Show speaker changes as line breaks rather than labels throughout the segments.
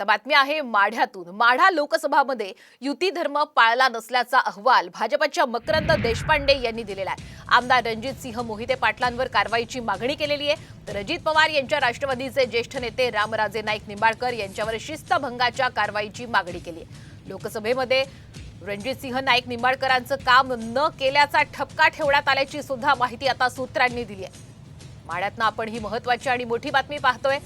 आता बातमी आहे माढ्यातून. माढा लोकसभामध्ये युती धर्म पाळला नसल्याचा अहवाल भाजपच्या मकरंद देशपांडे यांनी दिलेला आहे. आमदार रणजित सिंह मोहिते पाटलांवर कारवाईची मागणी केलेली आहे. तर अजित पवार यांच्या राष्ट्रवादीचे ज्येष्ठ नेते रामराजे नाईक निंबाळकर यांच्यावर शिस्तभंगाच्या कारवाईची मागणी केली आहे. लोकसभेमध्ये रणजित सिंह नाईक निंबाळकरांचं काम न केल्याचा ठपका ठेवण्यात आल्याची सुद्धा माहिती आता सूत्रांनी दिली आहे. माढ्यातनं आपण ही महत्वाची आणि मोठी बातमी पाहतोय.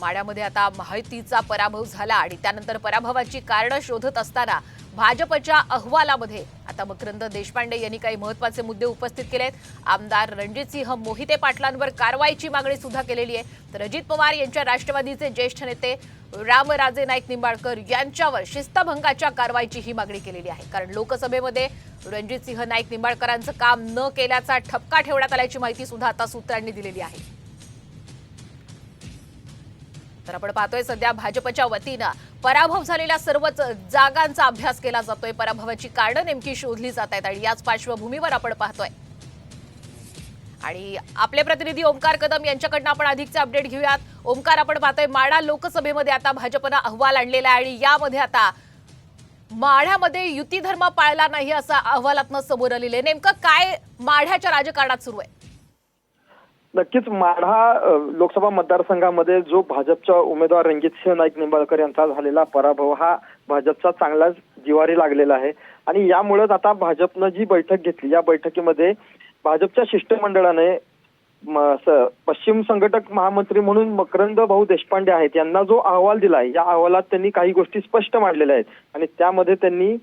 माड्यामध्ये आता माहितीचा पराभव झाला आणि त्यानंतर पराभवाची कारणं शोधत असताना भाजपच्या अहवालामध्ये आता मकरंद देशपांडे यांनी काही महत्त्वाचे मुद्दे उपस्थित केले आहेत. आमदार रणजितसिंह मोहिते पाटलांवर कारवाईची मागणी सुद्धा केलेली आहे. तर अजित पवार यांच्या राष्ट्रवादीचे ज्येष्ठ नेते रामराजे नाईक निंबाळकर यांच्यावर शिस्तभंगाच्या कारवाईची ही मागणी केलेली आहे. कारण लोकसभेमध्ये रणजितसिंह नाईक निंबाळकरांचं काम न केल्याचा ठपका ठेवण्यात आल्याची माहिती सुद्धा आता सूत्रांनी दिलेली आहे. तर आपण पाहतोय सध्या भाजपच्या वतीनं पराभव झालेल्या सर्वच जागांचा अभ्यास केला जातोय. पराभवाची कारणं नेमकी शोधली जात आहेत आणि याच पार्श्वभूमीवर आपण पाहतोय. आणि आपले प्रतिनिधी ओमकार कदम यांच्याकडनं आपण अधिकचे अपडेट घेऊयात. ओमकार आपण पाहतोय माढा लोकसभेमध्ये आता भाजपनं अहवाल आणलेला आहे आणि यामध्ये आता माढ्यामध्ये युती धर्म पाळला नाही असा अहवालातनं समोर आलेले नेमकं काय माढ्याच्या राजकारणात सुरू आहे?
नक्कीच माढा लोकसभा मतदारसंघामध्ये जो भाजपचा उमेदवार रणजितसिंह नाईक निंबाळकर यांचा झालेला पराभव हा भाजपचा चांगलाच जिवारी लागलेला आहे. आणि यामुळेच आता भाजपनं जी बैठक घेतली या बैठकीमध्ये भाजपच्या शिष्टमंडळाने पश्चिम संघटक महामंत्री म्हणून मकरंद भाऊ देशपांडे आहेत यांना जो अहवाल दिलाय या अहवालात त्यांनी काही गोष्टी स्पष्ट मांडलेल्या आहेत. आणि त्यामध्ये त्यांनी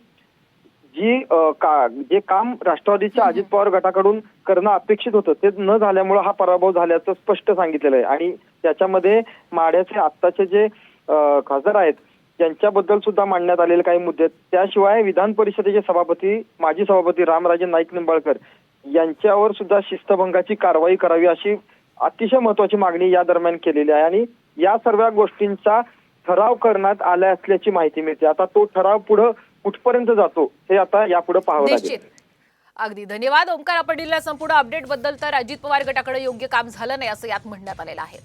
जी का जे काम राष्ट्रवादीच्या अजित पवार गटाकडून करणं अपेक्षित होतं ते न झाल्यामुळे हा पराभव झाल्याचं स्पष्ट सांगितलेलं आहे. आणि त्याच्यामध्ये माढ्याचे आत्ताचे जे खासदार आहेत त्यांच्याबद्दल सुद्धा मांडण्यात आलेले काही मुद्दे. त्याशिवाय विधान परिषदेचे सभापती माजी सभापती रामराजे नाईक निंबाळकर यांच्यावर सुद्धा शिस्तभंगाची कारवाई करावी अशी अतिशय महत्वाची मागणी या दरम्यान केलेली आहे. आणि या सर्व गोष्टींचा ठराव करण्यात आला असल्याची माहिती मिळते. आता तो ठराव पुढे कुठपर्यंत जातो हे आता यापुढे पाहावं लागेल.
अगदी धन्यवाद. ओमकार आपण संपूर्ण अपडेटबद्दल तर अजित पवार गटाकडे योग्य काम झालं नाही असं यात म्हणण्यात आलेलं आहे.